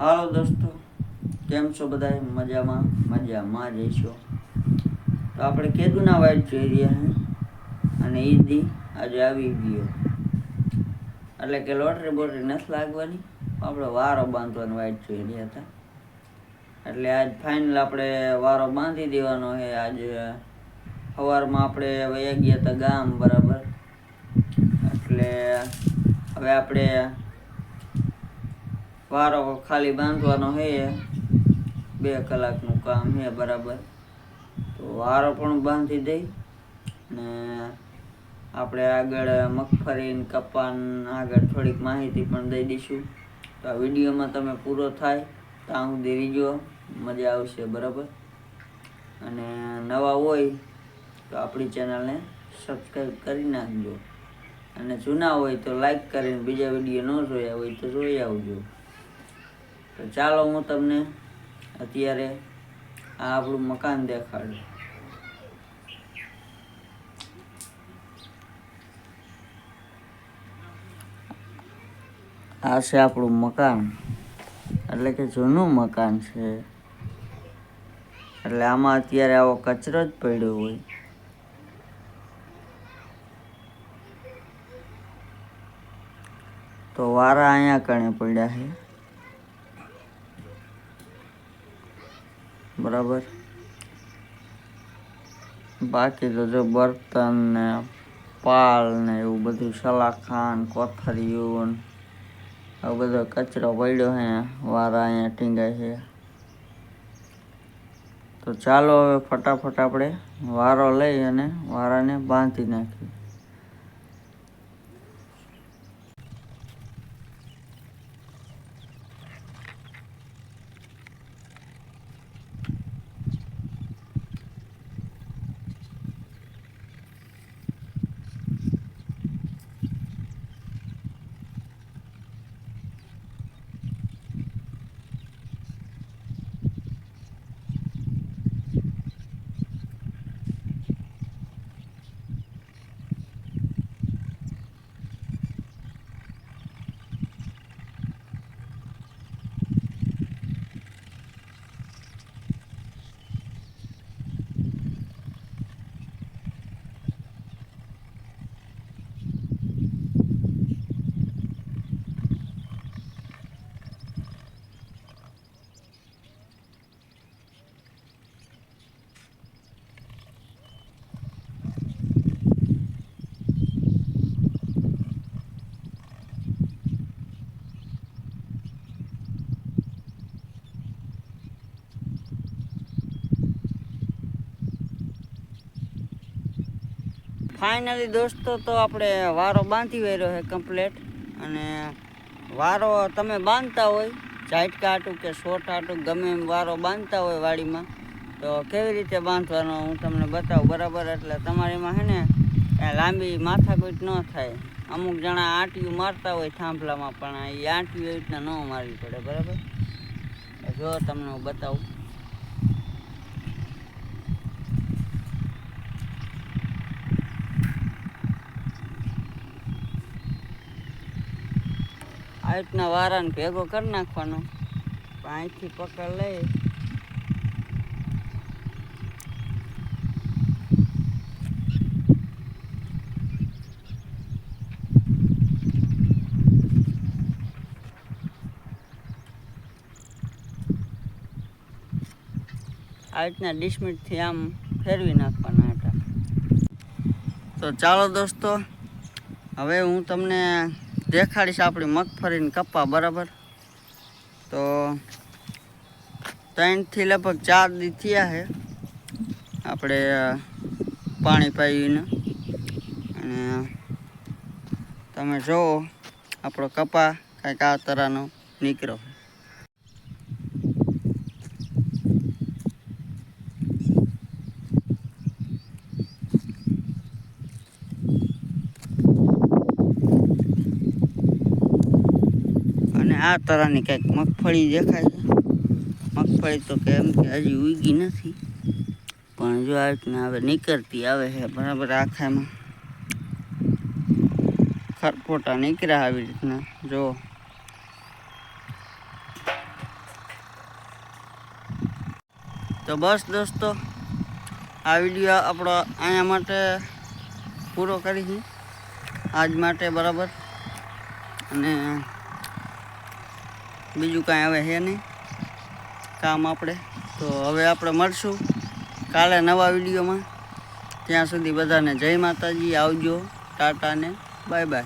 હાલો દોસ્તો, કેમ છો બધા મજામાં? મજામાં જઈશો તો આપણે કેદુના વાઇટ જોઈ રહ્યા હે, અને ઈદી આજે આવી ગયો. એટલે કે લોટરી બોટરી નથી લાગવાની, આપણે વારો બાંધવાનો વાઇટ જોઈ રહ્યા હતા. એટલે આજ ફાઇનલ આપણે વારો બાંધી દેવાનો છે આજે સવારમાં આપણે વયા ગયા હતા ગામ બરાબર. એટલે હવે આપણે વારો ખાલી બાંધવાનો છે બે કલાકનું કામ છે બરાબર. તો વારો પણ બાંધી દઈ ને આપણે આગળ મગફળીને કપાન આગળ થોડીક માહિતી પણ દઈ દઈશું. તો આ વિડીયોમાં તમે પૂરો થાય ત્યાં સુધી રીજો. મજા આવશે બરાબર. અને નવા હોય તો આપણી ચેનલને સબસ્ક્રાઈબ કરી નાખજો. અને જૂના હોય તો લાઈક કરીને બીજા વીડિયો ન જોયા હોય તો જોઈ આવજો. તો ચાલો હું તમને અત્યારે આ આપણું મકાન દેખાડું. આ છે આપણું મકાન. એટલે કે જૂનું મકાન છે. એટલે આમાં અત્યારે આવો કચરો જ પડ્યો હોય. તો વારા અહીંયા કણે પડ્યા છે. બરાબર? બાકી તો જો બર્તન ને પાલ ને એવું બધું, સલાખાન કોથરિયું આવું બધો કચરો પડ્યો હે, વારા અહીંયા ટીંગાય છે. તો ચાલો હવે ફટાફટ આપણે વારો લઈ અને વારાને બાંધી નાખીએ. ફાઇનલી દોસ્તો, તો આપણે વારો બાંધી વેર્યો છે કમ્પ્લેટ અને વારો તમે બાંધતા હોય ઝાટકા આટું કે શોટ આટું, ગમે એમ વારો બાંધતા હોય વાડીમાં, તો કેવી રીતે બાંધવાનો હું તમને બતાવું. બરાબર, એટલે તમારીમાં છે ને લાંબી માથાકૂટ ન થાય. અમુક જણા આંટીયું મારતા હોય થાંભલામાં, પણ એ આંટીયું એવી રીતના ન મારવી પડે, બરાબર? જો તમને હું બતાવું. આ રીતના વારાને ભેગો કરી નાખવાનો. અહીંથી પકડ લઈ. આ રીતના ડિસમિટથી આમ ફેરવી નાખવાના હતા. તો ચાલો દોસ્તો, હવે હું તમને દેખાડીશ આપણી મગફળીને કપ્પા બરાબર? તો ત્રણથી લગભગ ચાર દી થયા છે. આપણે પાણી પાવીને અને તમે જુઓ આપણો કપા કંઈક આ તરાનો નીકળ્યો આ તરાની કંઈક મગફળી દેખાય છે. મગફળી તો કેમ કે હજી ઉગી નથી. પણ જો આ રીતના હવે નીકળતી આવે છે બરાબર આખામાં. ખરપોટા નીકળ્યા આવી રીતના જો તો બસ દોસ્તો, આ વીડિયો આપણો અહીંયા માટે પૂરો કરી છે આજ માટે બરાબર. અને બીજું કાંઈ હવે છે નહીં. કામ આપણે. તો હવે આપણે મળશું કાલે નવા વિડીયોમાં. ત્યાં સુધી બધાને જય માતાજી. આવજો ટાટાને. Bye bye.